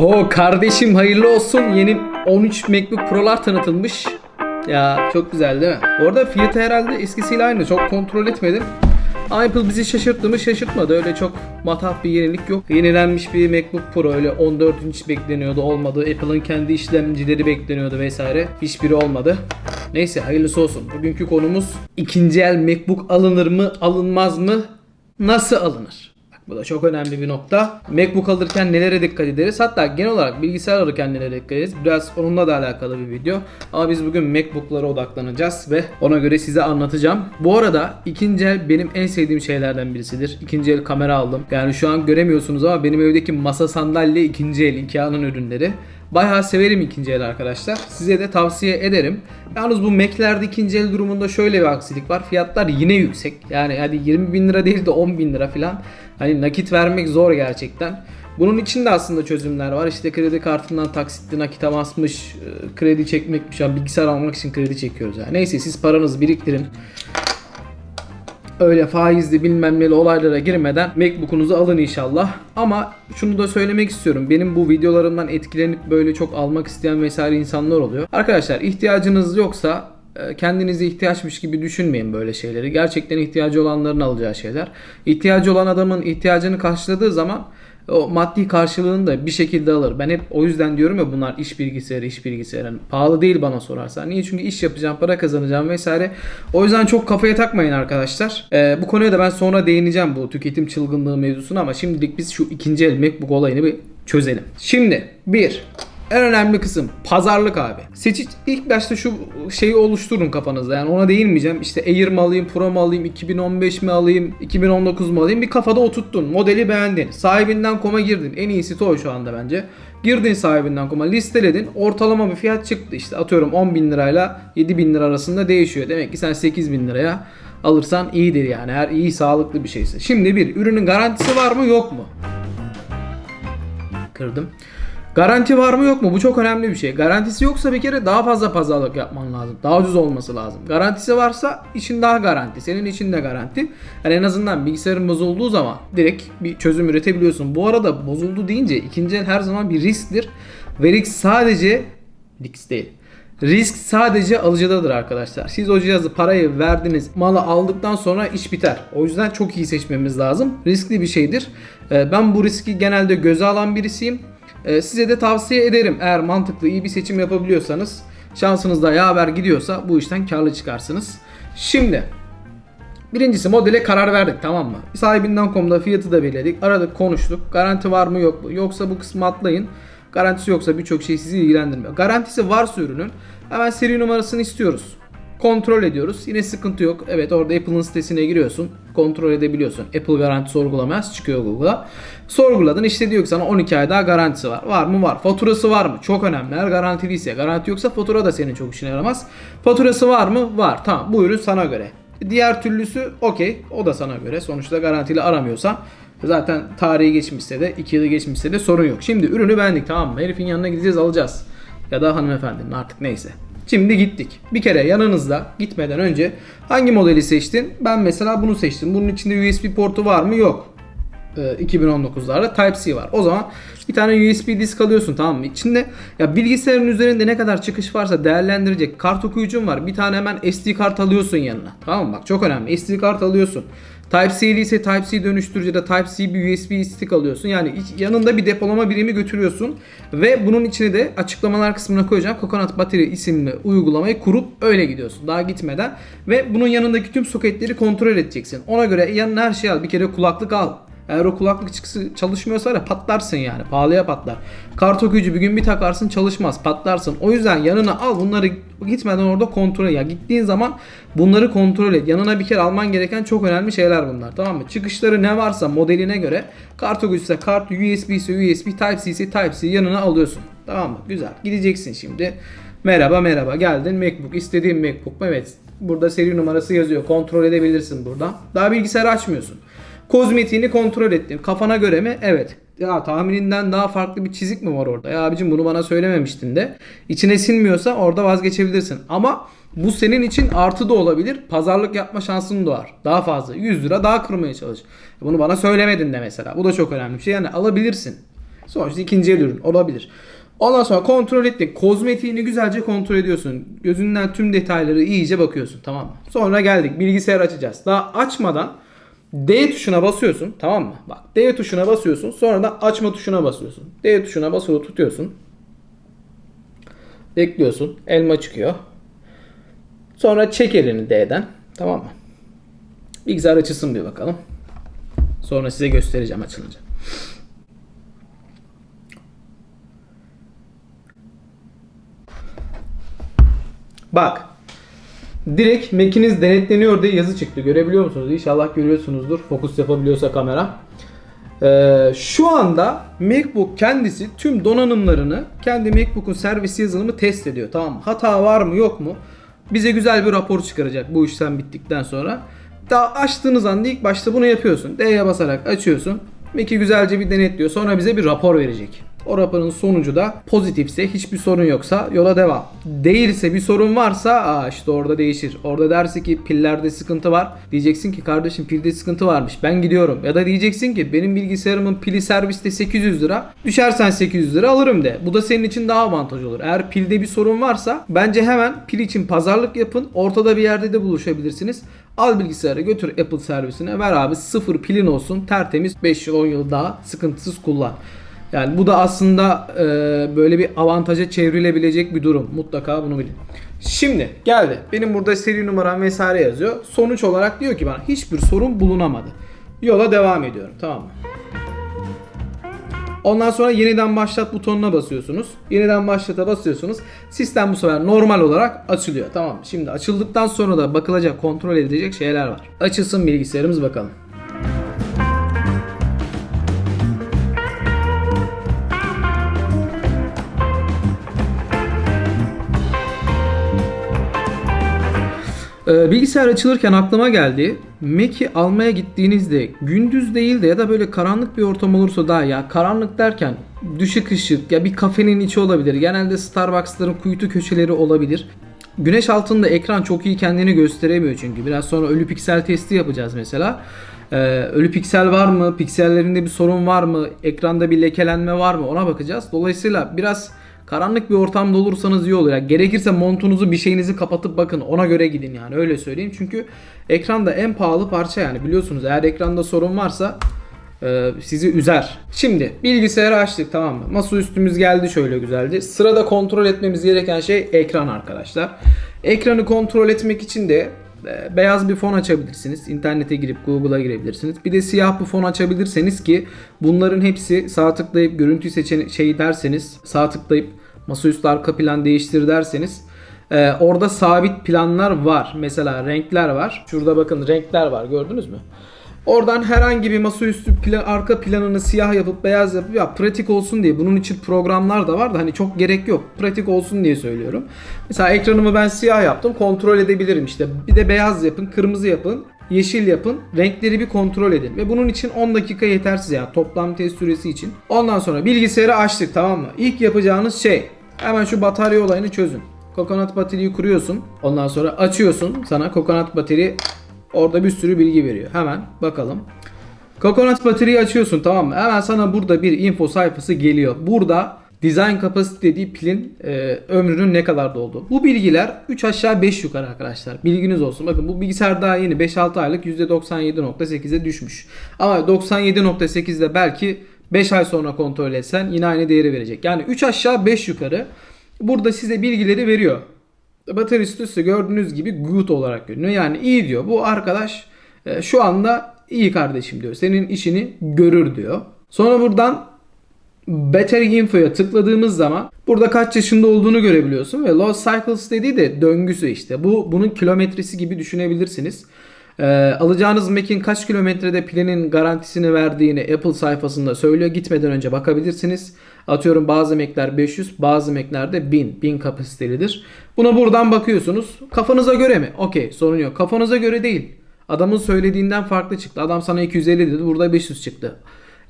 Oo kardeşim hayırlı olsun. Yeni 13 MacBook Pro'lar tanıtılmış. Ya çok güzel değil mi? Bu arada fiyatı herhalde eskisiyle aynı. Çok kontrol etmedim. Apple bizi şaşırttı mı şaşırtmadı. Öyle çok matah bir yenilik yok. Yenilenmiş bir MacBook Pro öyle 14 inç bekleniyordu olmadı. Apple'ın kendi işlemcileri bekleniyordu vesaire. Hiçbiri olmadı. Neyse hayırlısı olsun. Bugünkü konumuz ikinci el MacBook alınır mı alınmaz mı? Nasıl alınır? Bu da çok önemli bir nokta. MacBook alırken nelere dikkat ederiz? Hatta genel olarak bilgisayar alırken nelere dikkat ederiz? Biraz onunla da alakalı bir video. Ama biz bugün MacBook'lara odaklanacağız ve ona göre size anlatacağım. Bu arada ikinci el benim en sevdiğim şeylerden birisidir. İkinci el kamera aldım. Yani şu an göremiyorsunuz ama benim evdeki masa sandalye ikinci el Ikea'nın ürünleri. Bayağı severim ikinci el arkadaşlar. Size de tavsiye ederim. Yalnız bu Mac'lerde ikinci el durumunda şöyle bir aksilik var. Fiyatlar yine yüksek. Yani hadi 20 bin lira değil de 10 bin lira falan. Hani nakit vermek zor gerçekten. Bunun için de aslında çözümler var. İşte kredi kartından taksitli nakite basmış, e, kredi çekmekmiş. Yani bilgisayar almak için kredi çekiyoruz yani. Neyse siz paranızı biriktirin öyle faizli bilmem neli olaylara girmeden MacBook'unuzu alın inşallah. Ama şunu da söylemek istiyorum. Benim bu videolarımdan etkilenip böyle çok almak isteyen vesaire insanlar oluyor. Arkadaşlar ihtiyacınız yoksa kendinizi ihtiyaçmış gibi düşünmeyin böyle şeyleri. Gerçekten ihtiyacı olanların alacağı şeyler. İhtiyacı olan adamın ihtiyacını karşıladığı zaman o maddi karşılığını da bir şekilde alır. Ben hep o yüzden diyorum ya bunlar iş bilgisayarı, iş bilgisayarı. Pahalı değil bana sorarsan. Niye? Çünkü iş yapacağım, para kazanacağım vesaire. O yüzden çok kafaya takmayın arkadaşlar. Ee, bu konuya da ben sonra değineceğim bu tüketim çılgınlığı mevzusuna ama şimdilik biz şu ikinci el MacBook olayını bir çözelim. Şimdi bir en önemli kısım pazarlık abi. Seçic ilk başta şu şeyi oluşturun kafanızda. Yani ona değinmeyeceğim. İşte Air mi alayım, Pro mu alayım, 2015 mi alayım, 2019 mu alayım? Bir kafada oturttun. Modeli beğendin. Sahibinden koma girdin. En iyisi o şu anda bence. Girdin sahibinden koma listeledin. Ortalama bir fiyat çıktı. İşte atıyorum 10 bin lirayla 7 bin lira arasında değişiyor. Demek ki sen 8 bin liraya alırsan iyidir yani. Her iyi sağlıklı bir şeyse. Şimdi bir ürünün garantisi var mı yok mu? Kırdım. Garanti var mı yok mu? Bu çok önemli bir şey. Garantisi yoksa bir kere daha fazla pazarlık yapman lazım. Daha ucuz olması lazım. Garantisi varsa için daha garanti. Senin için de garanti. Yani en azından bilgisayarın bozulduğu zaman direkt bir çözüm üretebiliyorsun. Bu arada bozuldu deyince ikinci el her zaman bir risktir. Ve risk sadece risk değil. Risk sadece alıcıdadır arkadaşlar. Siz o cihazı parayı verdiniz, malı aldıktan sonra iş biter. O yüzden çok iyi seçmemiz lazım. Riskli bir şeydir. Ee, Ben bu riski genelde göze alan birisiyim. Ee, Size de tavsiye ederim. Eğer mantıklı iyi bir seçim yapabiliyorsanız, şansınız da yaver gidiyorsa bu işten karlı çıkarsınız. Şimdi Birincisi modele karar verdik tamam mı? Sahibinden.com'da fiyatı da belirledik. Aradık konuştuk. Garanti var mı yok mu? Yoksa bu kısmı atlayın. Garantisi yoksa birçok şey sizi ilgilendirmiyor. Garantisi varsa ürünün hemen seri numarasını istiyoruz. Kontrol ediyoruz. Yine sıkıntı yok. Evet orada Apple'ın sitesine giriyorsun. Kontrol edebiliyorsun. Apple garanti sorgulamaz. Çıkıyor Google'a. Sorguladın işte diyor ki sana 12 ay daha garantisi var. Var mı? Var. Faturası var mı? Çok önemli. Eğer garantiliyse. Garanti yoksa fatura da senin çok işine yaramaz. Faturası var mı? Var. Tamam bu ürün sana göre. Diğer türlüsü okey. O da sana göre. Sonuçta garantili aramıyorsan zaten tarihi geçmişse de 2 yılı geçmişse de sorun yok. Şimdi ürünü beğendik tamam mı? Herifin yanına gideceğiz alacağız. Ya da hanımefendinin artık neyse. Şimdi gittik. Bir kere yanınızda gitmeden önce hangi modeli seçtin? Ben mesela bunu seçtim. Bunun içinde USB portu var mı? Yok. Ee, 2019'larda Type-C var. O zaman bir tane USB disk alıyorsun tamam mı? İçinde ya bilgisayarın üzerinde ne kadar çıkış varsa değerlendirecek kart okuyucun var. Bir tane hemen SD kart alıyorsun yanına. Tamam mı? Bak çok önemli. SD kart alıyorsun. Type-C ise Type-C dönüştürücü da Type-C bir USB stick alıyorsun. Yani yanında bir depolama birimi götürüyorsun. Ve bunun içine de açıklamalar kısmına koyacağım. Coconut Battery isimli uygulamayı kurup öyle gidiyorsun. Daha gitmeden. Ve bunun yanındaki tüm soketleri kontrol edeceksin. Ona göre yanına her şeyi al. Bir kere kulaklık al. Eğer o kulaklık çıkısı çalışmıyorsa da patlarsın yani. Pahalıya patlar. Kart okuyucu bir gün bir takarsın çalışmaz. Patlarsın. O yüzden yanına al bunları gitmeden orada kontrol et. Ya gittiğin zaman bunları kontrol et. Yanına bir kere alman gereken çok önemli şeyler bunlar. Tamam mı? Çıkışları ne varsa modeline göre kart okuyucu ise kart, USB ise USB, Type-C ise Type-C yanına alıyorsun. Tamam mı? Güzel. Gideceksin şimdi. Merhaba merhaba geldin MacBook istediğin MacBook mu? Evet. Burada seri numarası yazıyor. Kontrol edebilirsin burada. Daha bilgisayarı açmıyorsun. Kozmetiğini kontrol ettin. Kafana göre mi? Evet. Ya tahmininden daha farklı bir çizik mi var orada? Ya abicim bunu bana söylememiştin de. İçine sinmiyorsa orada vazgeçebilirsin. Ama bu senin için artı da olabilir. Pazarlık yapma şansın doğar. Daha fazla. 100 lira daha kırmaya çalış. Bunu bana söylemedin de mesela. Bu da çok önemli bir şey. Yani alabilirsin. Sonuçta ikinci el ürün olabilir. Ondan sonra kontrol ettik. Kozmetiğini güzelce kontrol ediyorsun. Gözünden tüm detayları iyice bakıyorsun. Tamam mı? Sonra geldik. Bilgisayar açacağız. Daha açmadan D tuşuna basıyorsun. Tamam mı? Bak D tuşuna basıyorsun. Sonra da açma tuşuna basıyorsun. D tuşuna basılı tutuyorsun. Bekliyorsun. Elma çıkıyor. Sonra çek elini D'den. Tamam mı? Bilgisayar açılsın bir bakalım. Sonra size göstereceğim açılınca. Bak. Direkt Mac'iniz denetleniyor diye yazı çıktı. Görebiliyor musunuz? İnşallah görüyorsunuzdur. Fokus yapabiliyorsa kamera. Ee, şu anda MacBook kendisi tüm donanımlarını kendi MacBook'un servis yazılımı test ediyor. Tamam mı? Hata var mı yok mu? Bize güzel bir rapor çıkaracak bu işlem bittikten sonra. Daha açtığınız anda ilk başta bunu yapıyorsun. D'ye basarak açıyorsun. Mac'i güzelce bir denetliyor. Sonra bize bir rapor verecek. O raporun sonucu da pozitifse hiçbir sorun yoksa yola devam. Değilse bir sorun varsa aa işte orada değişir. Orada derse ki pillerde sıkıntı var. Diyeceksin ki kardeşim pilde sıkıntı varmış ben gidiyorum. Ya da diyeceksin ki benim bilgisayarımın pili serviste 800 lira. Düşersen 800 lira alırım de. Bu da senin için daha avantaj olur. Eğer pilde bir sorun varsa bence hemen pil için pazarlık yapın. Ortada bir yerde de buluşabilirsiniz. Al bilgisayarı götür Apple servisine ver abi sıfır pilin olsun tertemiz 5 yıl 10 yıl daha sıkıntısız kullan. Yani bu da aslında e, böyle bir avantaja çevrilebilecek bir durum. Mutlaka bunu bilin. Şimdi geldi. Benim burada seri numaram vesaire yazıyor. Sonuç olarak diyor ki bana hiçbir sorun bulunamadı. Yola devam ediyorum. Tamam mı? Ondan sonra yeniden başlat butonuna basıyorsunuz. Yeniden başlata basıyorsunuz. Sistem bu sefer normal olarak açılıyor. Tamam? Şimdi açıldıktan sonra da bakılacak, kontrol edilecek şeyler var. Açılsın bilgisayarımız bakalım. Bilgisayar açılırken aklıma geldi. Mac'i almaya gittiğinizde gündüz değil de ya da böyle karanlık bir ortam olursa daha ya karanlık derken düşük ışık ya bir kafenin içi olabilir. Genelde Starbucks'ların kuytu köşeleri olabilir. Güneş altında ekran çok iyi kendini gösteremiyor çünkü. Biraz sonra ölü piksel testi yapacağız mesela. Ee, ölü piksel var mı? Piksellerinde bir sorun var mı? Ekranda bir lekelenme var mı? Ona bakacağız. Dolayısıyla biraz karanlık bir ortamda olursanız iyi olur. Yani gerekirse montunuzu bir şeyinizi kapatıp bakın ona göre gidin yani öyle söyleyeyim. Çünkü ekranda en pahalı parça yani biliyorsunuz eğer ekranda sorun varsa e, sizi üzer. Şimdi bilgisayarı açtık tamam mı? Masa üstümüz geldi şöyle güzeldi. Sırada kontrol etmemiz gereken şey ekran arkadaşlar. Ekranı kontrol etmek için de e, beyaz bir fon açabilirsiniz. İnternete girip Google'a girebilirsiniz. Bir de siyah bir fon açabilirseniz ki bunların hepsi sağ tıklayıp görüntü seçen şey derseniz sağ tıklayıp masaüstü arka plan değiştir derseniz e, orada sabit planlar var. Mesela renkler var. Şurada bakın renkler var gördünüz mü? Oradan herhangi bir masaüstü plan, arka planını siyah yapıp beyaz yapıp ya pratik olsun diye bunun için programlar da var da hani çok gerek yok. Pratik olsun diye söylüyorum. Mesela ekranımı ben siyah yaptım. Kontrol edebilirim işte. Bir de beyaz yapın, kırmızı yapın, yeşil yapın. Renkleri bir kontrol edin. Ve bunun için 10 dakika yetersiz yani toplam test süresi için. Ondan sonra bilgisayarı açtık tamam mı? İlk yapacağınız şey hemen şu batarya olayını çözün. Coconut bataryayı kuruyorsun. Ondan sonra açıyorsun. Sana Coconut batarya Orada bir sürü bilgi veriyor. Hemen bakalım. Coconut bataryayı açıyorsun tamam mı? Hemen sana burada bir info sayfası geliyor. Burada design capacity dediği pilin e, ömrünün ne kadar olduğu. Bu bilgiler 3 aşağı 5 yukarı arkadaşlar. Bilginiz olsun. Bakın bu bilgisayar daha yeni 5-6 aylık %97.8'e düşmüş. Ama 97.8'de belki 5 ay sonra kontrol etsen yine aynı değeri verecek. Yani 3 aşağı 5 yukarı burada size bilgileri veriyor. Baterist üstü gördüğünüz gibi good olarak görünüyor. Yani iyi diyor. Bu arkadaş e, şu anda iyi kardeşim diyor. Senin işini görür diyor. Sonra buradan Battery Info'ya tıkladığımız zaman burada kaç yaşında olduğunu görebiliyorsun ve Low Cycles dediği de döngüsü işte. Bu bunun kilometresi gibi düşünebilirsiniz. Ee, alacağınız Mac'in kaç kilometrede pilinin garantisini verdiğini Apple sayfasında söylüyor. Gitmeden önce bakabilirsiniz. Atıyorum bazı Mac'ler 500, bazı Mac'lerde 1000, 1000 kapasitelidir. Buna buradan bakıyorsunuz. Kafanıza göre mi? Okey sorun yok. Kafanıza göre değil. Adamın söylediğinden farklı çıktı. Adam sana 250 dedi, burada 500 çıktı.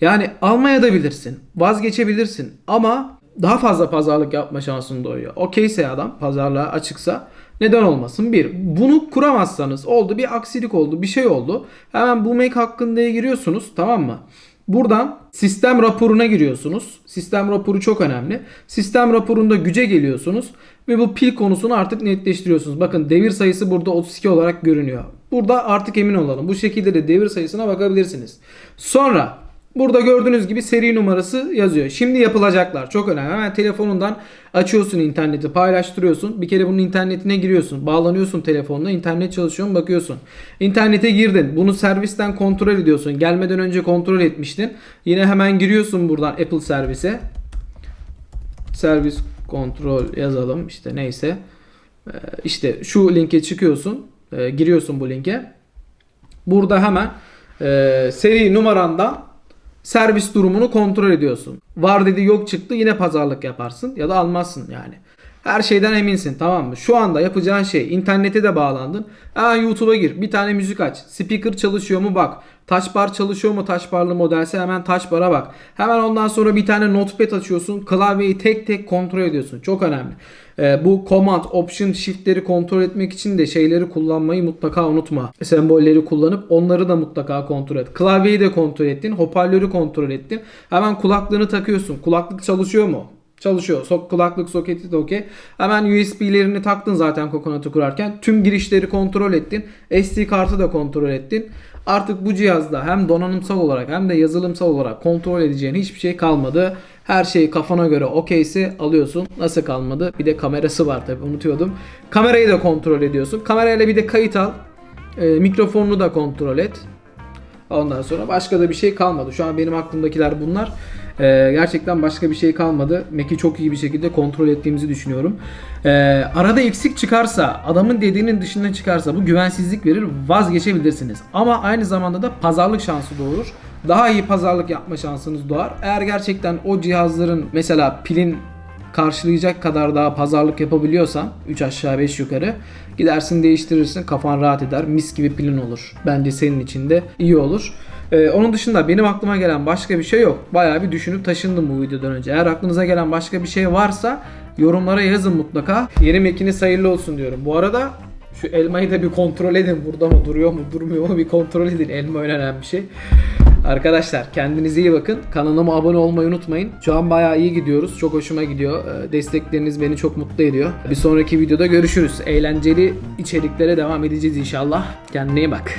Yani almaya da bilirsin. Vazgeçebilirsin. Ama daha fazla pazarlık yapma şansın doğuyor. Okeyse adam pazarlığa açıksa neden olmasın? Bir, bunu kuramazsanız oldu bir aksilik oldu bir şey oldu. Hemen bu Mac hakkında giriyorsunuz tamam mı? Buradan sistem raporuna giriyorsunuz. Sistem raporu çok önemli. Sistem raporunda güce geliyorsunuz ve bu pil konusunu artık netleştiriyorsunuz. Bakın devir sayısı burada 32 olarak görünüyor. Burada artık emin olalım. Bu şekilde de devir sayısına bakabilirsiniz. Sonra Burada gördüğünüz gibi seri numarası yazıyor. Şimdi yapılacaklar çok önemli. Hemen telefonundan açıyorsun interneti paylaştırıyorsun. Bir kere bunun internetine giriyorsun. Bağlanıyorsun telefonla internet çalışıyor mu bakıyorsun. İnternete girdin. Bunu servisten kontrol ediyorsun. Gelmeden önce kontrol etmiştin. Yine hemen giriyorsun buradan Apple servise. Servis kontrol yazalım işte neyse. Ee, işte şu linke çıkıyorsun. Ee, giriyorsun bu linke. Burada hemen e, seri numarandan servis durumunu kontrol ediyorsun. Var dedi yok çıktı yine pazarlık yaparsın ya da almazsın yani. Her şeyden eminsin tamam mı? Şu anda yapacağın şey internete de bağlandın. Aa YouTube'a gir bir tane müzik aç. Speaker çalışıyor mu bak. Touch bar çalışıyor mu touch barlı modelse hemen touch bar'a bak. Hemen ondan sonra bir tane notepad açıyorsun. Klavyeyi tek tek kontrol ediyorsun. Çok önemli. Ee, bu command, option, shift'leri kontrol etmek için de şeyleri kullanmayı mutlaka unutma. Sembolleri kullanıp onları da mutlaka kontrol et. Klavyeyi de kontrol ettin. Hoparlörü kontrol ettin. Hemen kulaklığını takıyorsun. Kulaklık çalışıyor mu? Çalışıyor. Sok kulaklık soketi de okey. Hemen USB'lerini taktın zaten Coconut'u kurarken. Tüm girişleri kontrol ettin. SD kartı da kontrol ettin. Artık bu cihazda hem donanımsal olarak hem de yazılımsal olarak kontrol edeceğin hiçbir şey kalmadı. Her şey kafana göre okeyse alıyorsun. Nasıl kalmadı? Bir de kamerası var tabi unutuyordum. Kamerayı da kontrol ediyorsun. Kamerayla bir de kayıt al. Ee, mikrofonunu da kontrol et. Ondan sonra başka da bir şey kalmadı. Şu an benim aklımdakiler bunlar. Ee, gerçekten başka bir şey kalmadı. Mac'i çok iyi bir şekilde kontrol ettiğimizi düşünüyorum. Ee, arada eksik çıkarsa, adamın dediğinin dışından çıkarsa bu güvensizlik verir, vazgeçebilirsiniz. Ama aynı zamanda da pazarlık şansı doğurur. Daha iyi pazarlık yapma şansınız doğar. Eğer gerçekten o cihazların mesela pilin karşılayacak kadar daha pazarlık yapabiliyorsan 3 aşağı 5 yukarı gidersin değiştirirsin kafan rahat eder mis gibi pilin olur. Bence senin için de iyi olur. Ee, onun dışında benim aklıma gelen başka bir şey yok. Bayağı bir düşünüp taşındım bu videodan önce. Eğer aklınıza gelen başka bir şey varsa yorumlara yazın mutlaka. Yeni Mac'iniz hayırlı olsun diyorum. Bu arada şu elmayı da bir kontrol edin. Burada mı duruyor mu durmuyor mu bir kontrol edin. Elma önemli bir şey. Arkadaşlar kendinize iyi bakın. Kanalıma abone olmayı unutmayın. Şu an bayağı iyi gidiyoruz. Çok hoşuma gidiyor. Ee, Destekleriniz beni çok mutlu ediyor. Bir sonraki videoda görüşürüz. Eğlenceli içeriklere devam edeceğiz inşallah. Kendine iyi bak.